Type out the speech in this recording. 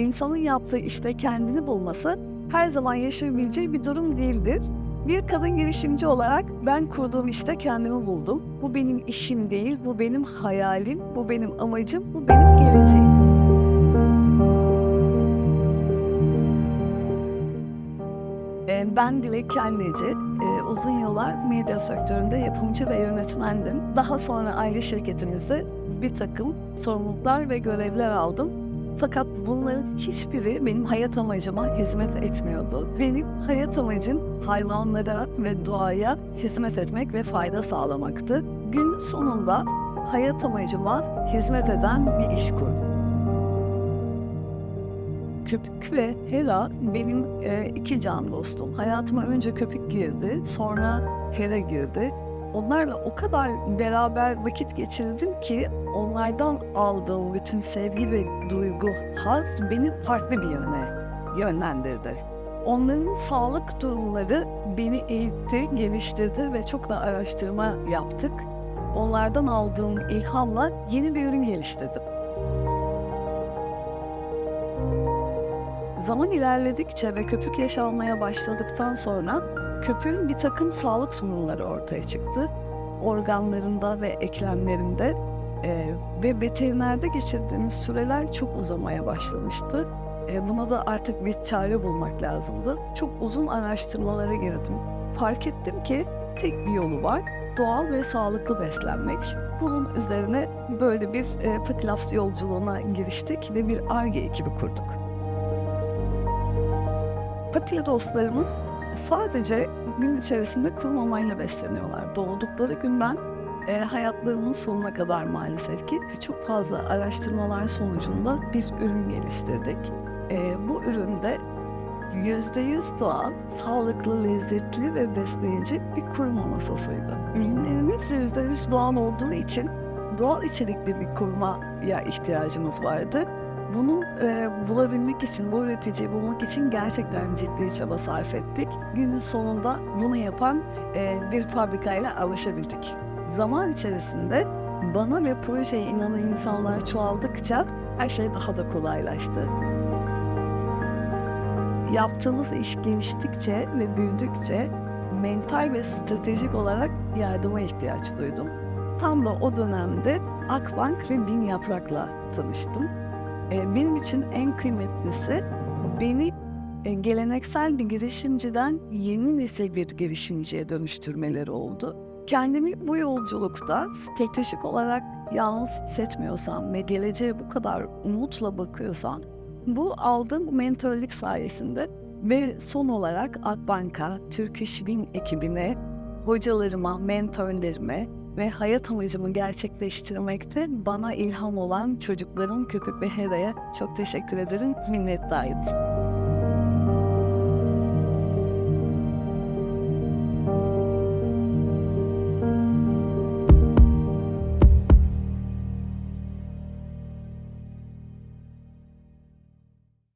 insanın yaptığı işte kendini bulması her zaman yaşayabileceği bir durum değildir. Bir kadın girişimci olarak ben kurduğum işte kendimi buldum. Bu benim işim değil, bu benim hayalim, bu benim amacım, bu benim geleceğim. Ee, Ben Dilek Kelleci. Ee, Uzun yıllar medya sektöründe yapımcı ve yönetmendim. Daha sonra aile şirketimizde bir takım sorumluluklar ve görevler aldım. Fakat bunların hiçbiri benim hayat amacıma hizmet etmiyordu. Benim hayat amacım hayvanlara ve doğaya hizmet etmek ve fayda sağlamaktı. Gün sonunda hayat amacıma hizmet eden bir iş kurdum. Köpük ve Hera benim e, iki can dostum. Hayatıma önce Köpük girdi, sonra Hera girdi. Onlarla o kadar beraber vakit geçirdim ki onlardan aldığım bütün sevgi ve duygu, haz beni farklı bir yöne yönlendirdi. Onların sağlık durumları beni eğitti, geliştirdi ve çok da araştırma yaptık. Onlardan aldığım ilhamla yeni bir ürün geliştirdim. Zaman ilerledikçe ve köpük yaş almaya başladıktan sonra köpüğün bir takım sağlık sorunları ortaya çıktı. Organlarında ve eklemlerinde eee, ve veterinerde geçirdiğimiz süreler çok uzamaya başlamıştı. Eee, buna da artık bir çare bulmak lazımdı. Çok uzun araştırmalara girdim. Fark ettim ki tek bir yolu var. Doğal ve sağlıklı beslenmek. Bunun üzerine böyle bir eee Patilafs yolculuğuna giriştik ve bir ARGE ekibi kurduk. Patilla dostlarımın sadece gün içerisinde kuru mamayla besleniyorlar. Doğdukları günden e, hayatlarının sonuna kadar maalesef ki çok fazla araştırmalar sonucunda biz ürün geliştirdik. E, bu üründe %100 doğal, sağlıklı, lezzetli ve besleyici bir kuru mama sosuydu. Ürünlerimiz %100 doğal olduğu için doğal içerikli bir kurmaya ihtiyacımız vardı. Bunu e, bulabilmek için, bu üreticiyi bulmak için gerçekten ciddi çaba sarf ettik. Günün sonunda bunu yapan e, bir fabrikayla anlaşabildik. Zaman içerisinde bana ve projeye inanan insanlar çoğaldıkça her şey daha da kolaylaştı. Yaptığımız iş geliştikçe ve büyüdükçe mental ve stratejik olarak yardıma ihtiyaç duydum. Tam da o dönemde Akbank ve Bin Yaprak'la tanıştım. E, benim için en kıymetlisi beni e, geleneksel bir girişimciden yeni nesil bir girişimciye dönüştürmeleri oldu. Kendimi bu yolculukta stratejik olarak yalnız hissetmiyorsam ve geleceğe bu kadar umutla bakıyorsam bu aldığım mentorluk sayesinde ve son olarak Akbank'a, Türk İş Win ekibine, hocalarıma, mentorlarıma ve hayat amacımı gerçekleştirmekte bana ilham olan çocuklarım Köpük ve Hera'ya çok teşekkür ederim, minnettarım.